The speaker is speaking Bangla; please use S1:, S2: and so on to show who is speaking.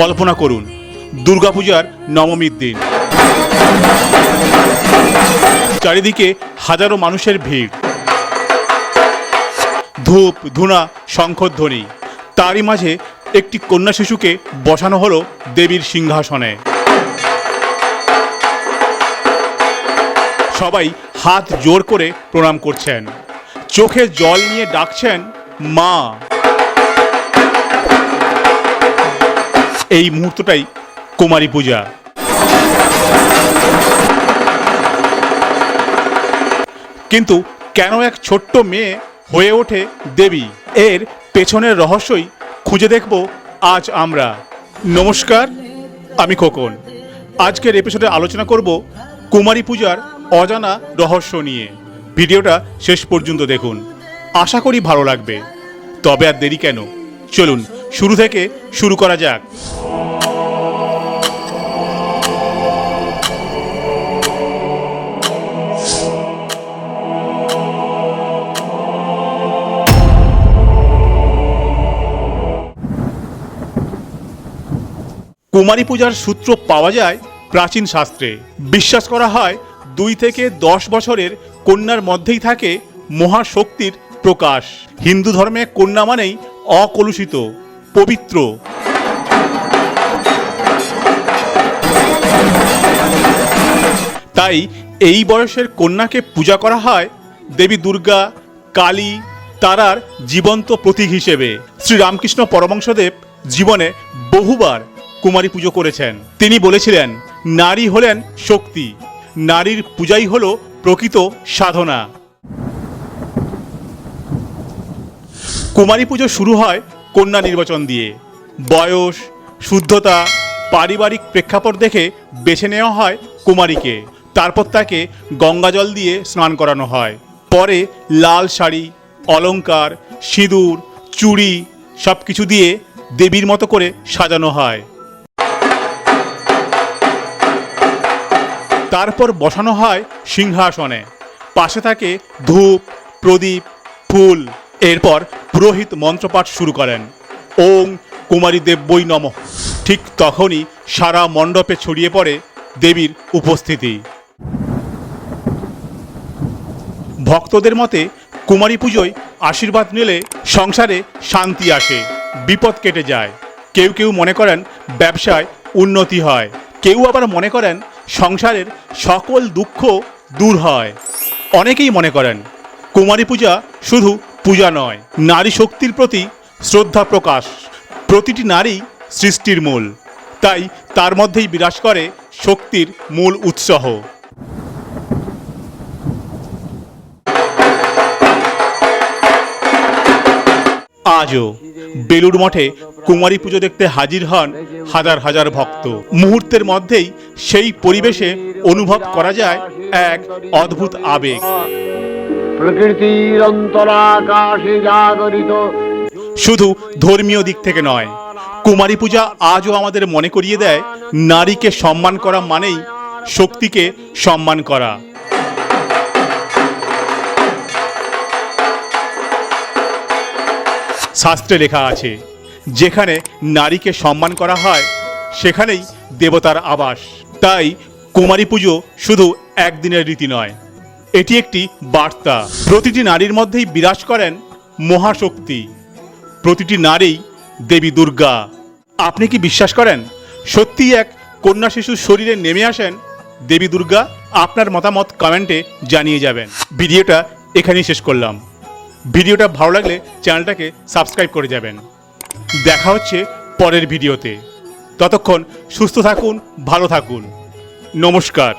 S1: কল্পনা করুন, দুর্গাপূজার নবমীর দিন। চারিদিকে হাজারো মানুষের ভিড়। ধূপ, ধুনা, শঙ্খধ্বনি। তারই মাঝে একটি কন্যা শিশুকে বসানো হলো দেবীর সিংহাসনে। সবাই হাত জোর করে প্রণাম করছেন। চোখে জল নিয়ে ডাকছেন মা। এই মুহূর্তটাই কুমারী পূজা। কিন্তু কেন এক ছোট্ট মেয়ে হয়ে ওঠে দেবী? এর পেছনের রহস্যই খুঁজে দেখব আজ আমরা। নমস্কার, আমি খোকন। আজকের এপিসোডে আলোচনা করব কুমারী পূজার অজানা রহস্য নিয়ে। ভিডিওটা শেষ পর্যন্ত দেখুন। আশা করি ভালো লাগবে। তবে আর দেরি কেন? চলুন শুরু থেকে শুরু করা যাক। কুমারী পূজার সূত্র পাওয়া যায় প্রাচীন শাস্ত্রে। বিশ্বাস করা হয় দুই থেকে দশ বছরের কন্যার মধ্যেই থাকে মহাশক্তির প্রকাশ। হিন্দু ধর্মে কন্যা মানেই অকলুষিত। পবিত্র। তাই এই বয়সের কন্যাকে পূজা করা হয় দেবী দুর্গা, কালী, তারার জীবন্ত প্রতীক হিসেবে। শ্রীরামকৃষ্ণ পরমংশদেব জীবনে বহুবার কুমারী পুজো করেছেন। তিনি বলেছিলেন, নারী হলেন শক্তি, নারীর পূজাই হল প্রকৃত সাধনা। কুমারী পুজো শুরু হয় কন্যা নির্বাচন দিয়ে। বয়স, শুদ্ধতা, পারিবারিক প্রেক্ষাপট দেখে বেছে নেওয়া হয় কুমারীকে। তারপর তাকে গঙ্গাজল দিয়ে স্নান করানো হয়। পরে লাল শাড়ি, অলংকার, সিঁদুর, চুড়ি সব কিছু দিয়ে দেবীর মতো করে সাজানো হয়। তারপর বসানো হয় সিংহাসনে। পাশে থাকে ধূপ, প্রদীপ, ফুল। এরপর পুরোহিত মন্ত্রপাঠ শুরু করেন। ওং কুমারী দেব্যই নম। ঠিক তখনই সারা মণ্ডপে ছড়িয়ে পড়ে দেবীর উপস্থিতি। ভক্তদের মতে কুমারী পুজোয় আশীর্বাদ নিলে সংসারে শান্তি আসে, বিপদ কেটে যায়। কেউ কেউ মনে করেন ব্যবসায় উন্নতি হয়, কেউ আবার মনে করেন সংসারের সকল দুঃখ দূর হয়। অনেকেই মনে করেন, কুমারী পূজা শুধু পূজা নয়, নারী শক্তির প্রতি শ্রদ্ধা প্রকাশ। প্রতিটি নারী সৃষ্টির মূল। তাই তার মধ্যেই বিরাজ করে শক্তির মূল উৎসাহ। আজও বেলুড় মঠে কুমারী পুজো দেখতে হাজির হন হাজার হাজার ভক্ত। মুহূর্তের মধ্যেই সেই পরিবেশে অনুভব করা যায় এক অদ্ভুত আবেগ।
S2: প্রকৃতির অন্তরাকাশে জাগরিত।
S1: শুধু ধর্মীয় দিক থেকে নয়, কুমারী পূজা আজও আমাদের মনে করিয়ে দেয়, নারীকে সম্মান করা মানেই শক্তিকে সম্মান করা। শাস্ত্রে লেখা আছে, যেখানে নারীকে সম্মান করা হয়, সেখানেই দেবতার আবাস। তাই কুমারী পুজো শুধু একদিনের রীতি নয় এটি একটি বার্তা। প্রতিটি নারীর মধ্যেই বিরাজ করেন মহাশক্তি। প্রতিটি নারী দেবী দুর্গা। আপনি কি বিশ্বাস করেন? সত্যিই এক কন্যা শিশুর শরীরে নেমে আসেন? দেবী দুর্গা আপনার মতামত কমেন্টে জানিয়ে যাবেন। ভিডিওটা এখানেই শেষ করলাম। ভিডিওটা ভালো লাগলে চ্যানেলটাকে সাবস্ক্রাইব করে যাবেন। দেখা হচ্ছে পরের ভিডিওতে। ততক্ষণ সুস্থ থাকুন, ভালো থাকুন। নমস্কার।